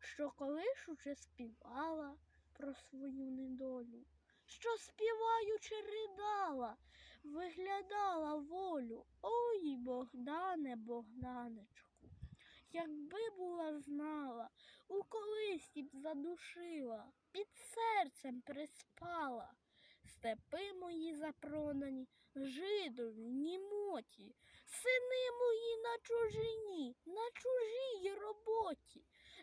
що колишуче співала про свою недолю, що співаючи ридала, виглядала волю. Ой, Богдане, Богданечку, якби була знала, у колисі б задушила, під серцем приспала. Степи мої запродані, жидові, німоті, сини мої на чужині, на роботі.